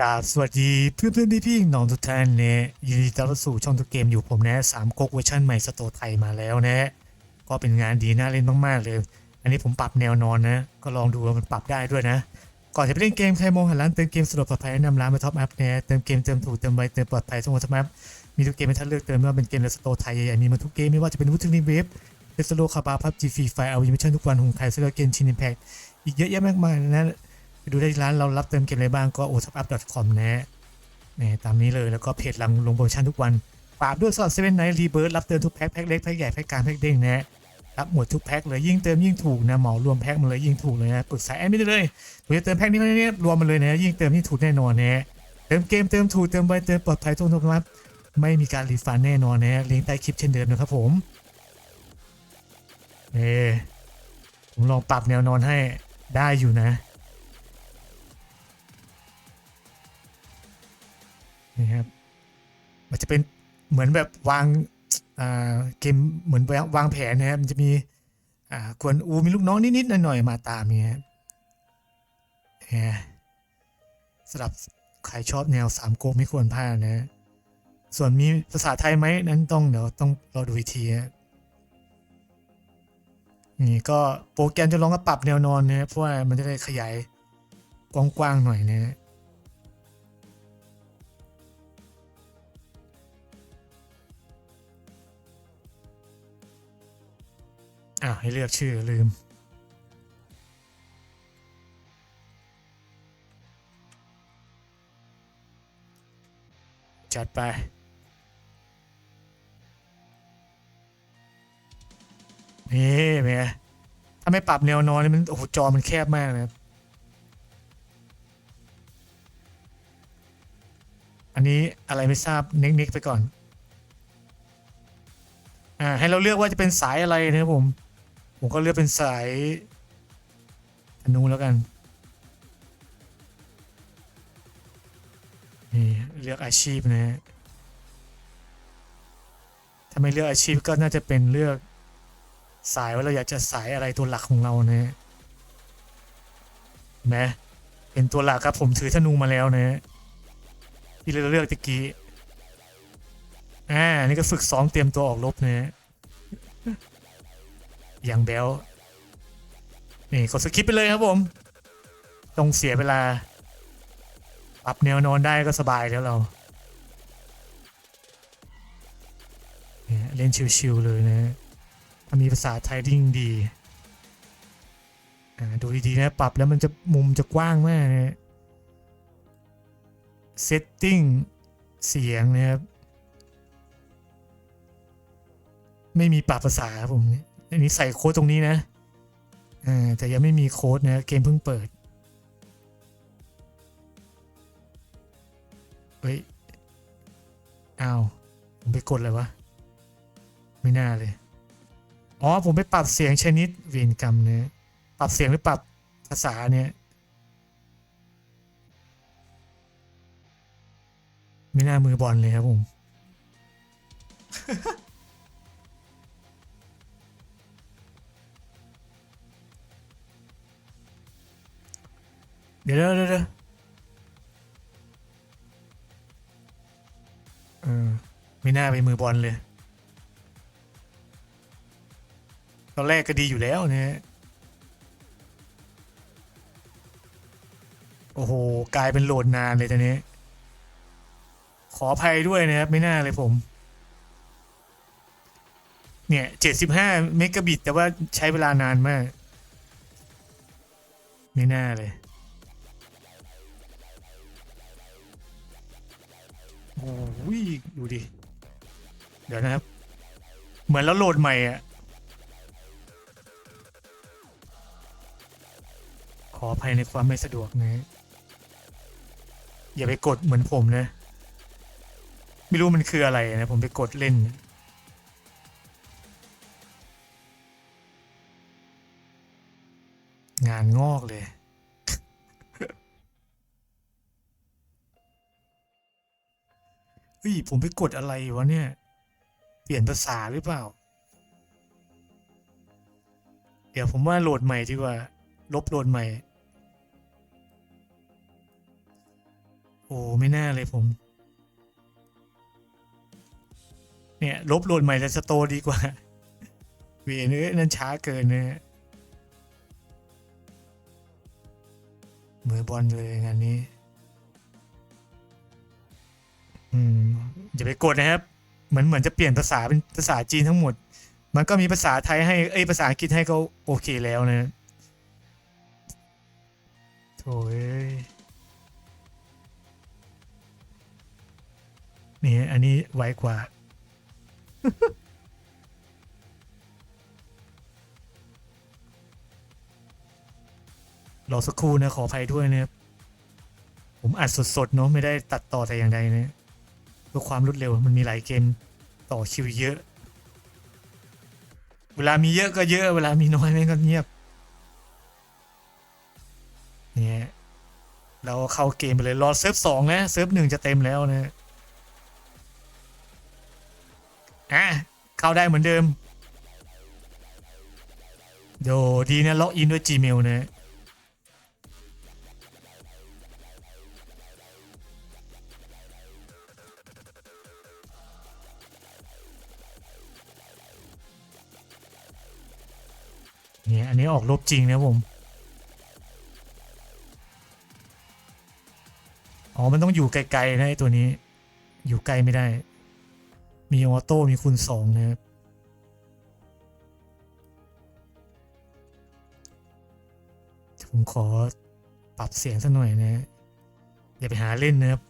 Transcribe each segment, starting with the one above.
กราบสวัสดีเพื่อนเพื่อนพี่พี่น้องทุกท่านเนี่ยยินดีต้อนรับสู่ช่องทุกเกมอยู่ผมนะสามก๊กเวอร์ชันใหม่สโตไทยมาแล้วนะ ก็เป็นงานดีน่าเล่นมากๆเลย อันนี้ผมปรับแนวนอนนะ ก็ลองดูว่ามันปรับได้ด้วยนะ ก่อนจะไปเล่นเกมใครมองหาร้านเติมเกมสะดวกปลอดภัยแนะนำร้านมาท็อปอัพเนี่ยเติมเกมเติมถูกเติมไวเติมปลอดภัยทุกวันท็อปอัพมีทุกเกมให้ท่านเลือกเติมไม่ว่าเป็นเกมในสโตไทยใหญ่ๆมีมาทุกเกมไม่ว่าจะเป็นวุฒินิเว็บเอสโลคาบาพับจีฟีไฟเอาวิมิชั่นทุกวันหงไทยเซเลเกนชินอิมแพคอีกเยอะแยะมากมายนะ ไปดูได้ที่ร้านเรารับเติมเกมอะไรบ้างก็ o t o p u p c o m นะนี่ตามนี้เลยแล้วก็เพจหลังลงโปรโมชั่นทุกวันฝากด้วยสำหรับเซเว่นไนท์รีเบิร์รับเติมทุกแพ็คแพ็คเล็กแพ็คใหญ่แพ็คกลางแพ็คเด้งนะรับหมดทุกแพ็คเลยยิ่งเติมยิ่งถูกนะหมารวมแพ็คมาเลยยิ่งถูกเลยนะกดสาแอดไม่ได้เลยผมจะเติมแพ็คนี้เนี้รวมมาเลยนะยิ่งเติมยิ่งถูกแน่นอนนะเติมเกมเติมถูกเติมไวเติมปลอดภัยทุกทุกครับไม่มีการรีฟันแน่นอนนะลิงก์ใต้คลิปเช่นเดิมนะครับผมเอผมลองปรับแนวนอนให้ได้อยู่นะ นี่ครับมันจะเป็นเหมือนแบบวางเกมเหมือนวางแผนนะครับมันจะมีอ่ากวนอูมีลูกน้องนิดๆหน่อยๆมาตามเนี่ยครับสำหรับใครชอบแนวสามก๊กไม่ควรพลาดนะ ส่วนมีภาษาไทยไหมนั้นต้องเดี๋ยวต้องรอดูอีกทีนะนี่ก็โปรแกรมจะลองก็ปรับแนวนอนนะเพราะว่ามันจะได้ขยายกว้างๆหน่อยนะ อ้าวให้เลือกชื่อลืม จัดไป นี่เมียถ้าไม่ปรับแนวนอนนี่มัน โอ้โห จอมันแคบมากนะครับ อันนี้อะไรไม่ทราบเน็กๆไปก่อน อ่า ให้เราเลือกว่าจะเป็นสายอะไรนะครับผม ผมก็เลือกเป็นสายธนูแล้วกันนี่เลือกอาชีพนะฮะถ้าไม่เลือกอาชีพก็น่าจะเป็นเลือกสายว่าเราอยากจะสายอะไรตัวหลักของเรานะฮะเห็นไหมเป็นตัวหลักครับผมถือธนูมาแล้วนะฮะที่เราเลือกตะกี้อ่านี่ก็ฝึกซ้อมเตรียมตัวออกรบนะฮะ อย่างแบลนี่กดสคิปไปเลยครับผมต้องเสียเวลา ปรับแนวนอนได้ก็สบายแล้วเราเล่นชิวๆเลยนะถ้ามีภาษาไทยยิ่งดีดูดีๆนะ ปรับแล้วมันจะมุมจะกว้างมากนะเซตติ้งเสียงนะครับ ไม่มีปรับภาษาครับผม อันนี้ใส่โค้ดตรงนี้นะอ่าแต่ยังไม่มีโค้ดนะ เกมเพิ่งเปิด เฮ้ยอ้าวผมไปกดเลยวะ ไม่น่าเลย อ๋อ ผมไปปรับเสียงชนิดเวียนกรรมเนี่ย ปรับเสียงหรือปรับภาษาเนี่ย ไม่น่ามือบอลเลยครับผม เดี๋ยวเดี๋ยวเดี๋ยวเออไม่น่าไปมือบอลเลย ตอนแรกก็ดีอยู่แล้วเนี่ยโอ้โห กลายเป็นโหลดนานเลยตอนนี้ ขออภัยด้วยนะครับ ไม่น่าเลยผม เนี่ยเจ็ดสิบห้าเมกะบิต แต่ว่าใช้เวลานานมาก ไม่น่าเลย โอ้ยดูดิ เดี๋ยวนะครับ เหมือนแล้วโหลดใหม่อะ ขออภัยในความไม่สะดวกนะ อย่าไปกดเหมือนผมนะ ไม่รู้มันคืออะไรนะ ผมไปกดเล่น งานงอกเลย เฮ้ยผมไปกดอะไรวะเนี่ย เปลี่ยนภาษาหรือเปล่า เดี๋ยวผมว่าโหลดใหม่ดีกว่า ลบโหลดใหม่ โอ้ไม่น่าเลยผม เนี่ยลบโหลดใหม่จากสโตดีกว่าเวยเนื้อนั่นช้าเกินเนะฮะมือบอลเลยงานนี้ อย่าไปกดนะครับ เหมือนเหมือนจะเปลี่ยนภาษาเป็นภาษาจีนทั้งหมด มันก็มีภาษาไทยให้เอ้ยภาษาอังกฤษให้ก็โอเคแล้วนะโถ่เอ้ยนี่อันนี้ไวกว่ารอสักครู่นะขออภัยด้วยนะครับผมอัดสดๆเนาะไม่ได้ตัดต่อแต่อย่างใดนะ พื่อความรวดเร็วมันมีหลายเกมต่อคิวเยอะ เวลามีเยอะก็เยอะ เวลามีน้อยแม่งก็เงียบเนี่ยเราเข้าเกมไปเลยรอเซิร์ฟสองนะเซิร์ฟหนึ่งจะเต็มแล้วนะอะเข้าได้เหมือนเดิม โดดีนะล็อกอินด้วย Gmail นะ นี่ยอันนี้ออกลบจริงนะผม อ๋อ มันต้องอยู่ไกลๆนะไอ้ตัวนี้ อยู่ไกลไม่ได้ มีออโต้มีคูณสองนะครับผมขอปรับเสียงสักหน่อยนะอย่าไปหาเล่นนะครับ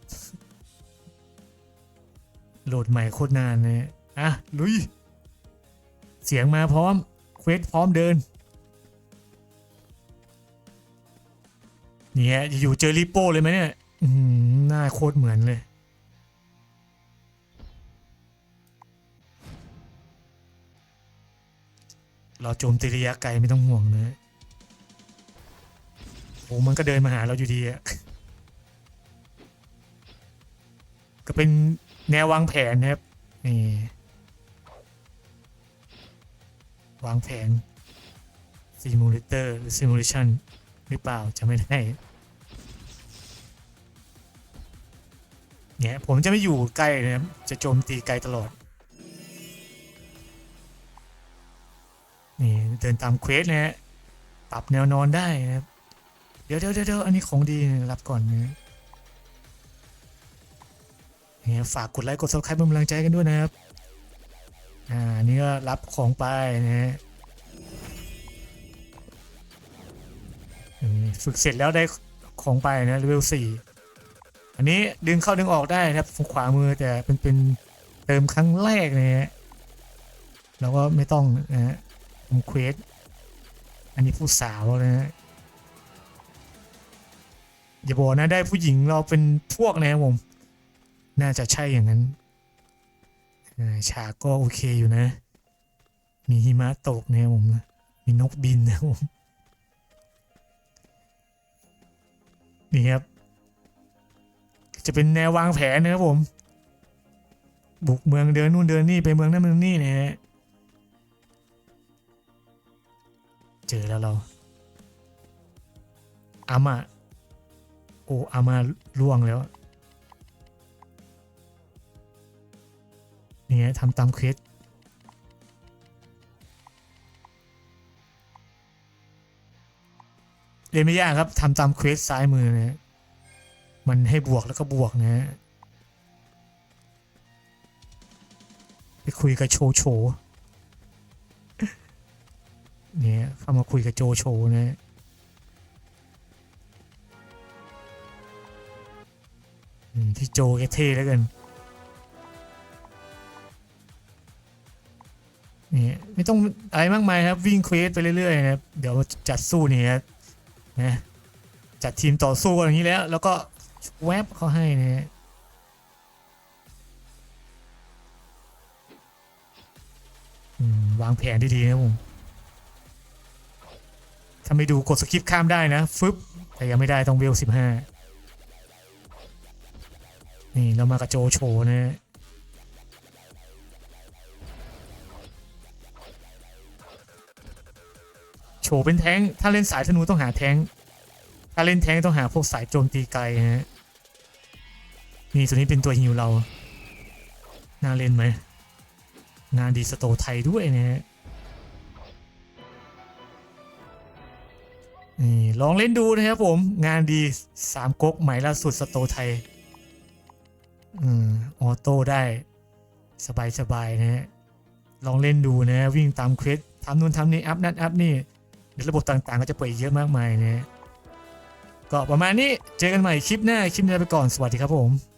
โหลดใหม่โคตรนานนะอะ ลุย เสียงมาพร้อมเควสพร้อมเดิน เนี่ยอยู่เจอริโป้เลยไหมเนี่ยอืหน้าโคตรเหมือนเลยเราโจมตีระยะไกลไม่ต้องห่วงนะโอ้มันก็เดินมาหาเราอยู่ดีอะก็เป็นแนววางแผนนะครับนี่วางแผน Simulator หรือ Simulation หรือเปล่าจะไม่ได้เนี่ยผมจะไม่อยู่ใกล้นะครับจะโจมตีไกลตลอด นี่เดินตามเควสนะฮะปรับแนวนอนได้นะครับเดี๋ยวเดี๋ยวเดี๋ยวอันนี้ของดีนะรับก่อนนะเนี่ยฝากกดไลค์กด subscribe เป็นกำลังใจกันด้วยนะครับ อ่านี่ก็รับของไปนะฮะ ฝึกเสร็จแล้วได้ของไปนะเลเวลสี่อันนี้ดึงเข้าดึงออกได้นะครับขวามือแต่เป็นเป็นเติมครั้งแรกนะฮะเราก็ไม่ต้องนะฮะทำเควสอันนี้ผู้สาวนะฮะอย่าบอกนะได้ผู้หญิงเราเป็นพวกนะครับผม น่าจะใช่อย่างนั้นฉากก็โอเคอยู่นะ มีหิมะตกนะครับผม มีนกบินนะครับผม นี่ครับ จะเป็นแนววางแผนนะครับผม บุกเมืองเดินนู่นเดินนี่ไปเมืองนั้นเมืองนี่นะฮะเจอแล้วเราอามาโออามาล่วงแล้วนี่ฮะทำตามเควส เรียนไม่ยากครับทำตามเควสซ้ายมือนะฮะมันให้บวกแล้วก็บวกนะไปคุยกับโชโชเนี่ยเข้ามาคุยกับโจโชนะฮะอืมพี่โจแกเท่แล้วกันนี่ไม่ต้องอะไรมากมายครับวิ่งเควสไปเรื่อยๆนะครับ เดี๋ยวจัดสู้นี่ครับ นะจัดทีมต่อสู้กันอย่างนี้แล้ว แล้วก็แวบเขาให้นะฮะวางแผนดีๆนะผมถ้าไม่ดูกดสคิปข้ามได้นะฟึบแต่ยังไม่ได้ต้องเวลสิบห้านี่เรามากับโจโฉนะ โฉเป็นแท้ง ถ้าเล่นสายธนูต้องหาแท้ง ถ้าเล่นแท้งต้องหาพวกสายโจมตีไกลฮะ นี่ตัวนี้เป็นตัวฮิวเรา น่าเล่นไหมงานดีสโตไทยด้วยนะฮะนี่ลองเล่นดูนะครับผม งานดีสามก๊กใหม่ล่าสุดสโตไทย อืมออโต้ได้ สบายสบายๆนะฮะ ลองเล่นดูนะ วิ่งตามเควสทำนู่นทำนี่ อัพนั่นอัพนี่ ระบบต่างๆ ก็จะเปิดอีกเยอะมากมายนะก็ประมาณนี้เจอกันใหม่คลิปหน้าคลิปนี้ไปก่อนสวัสดีครับผม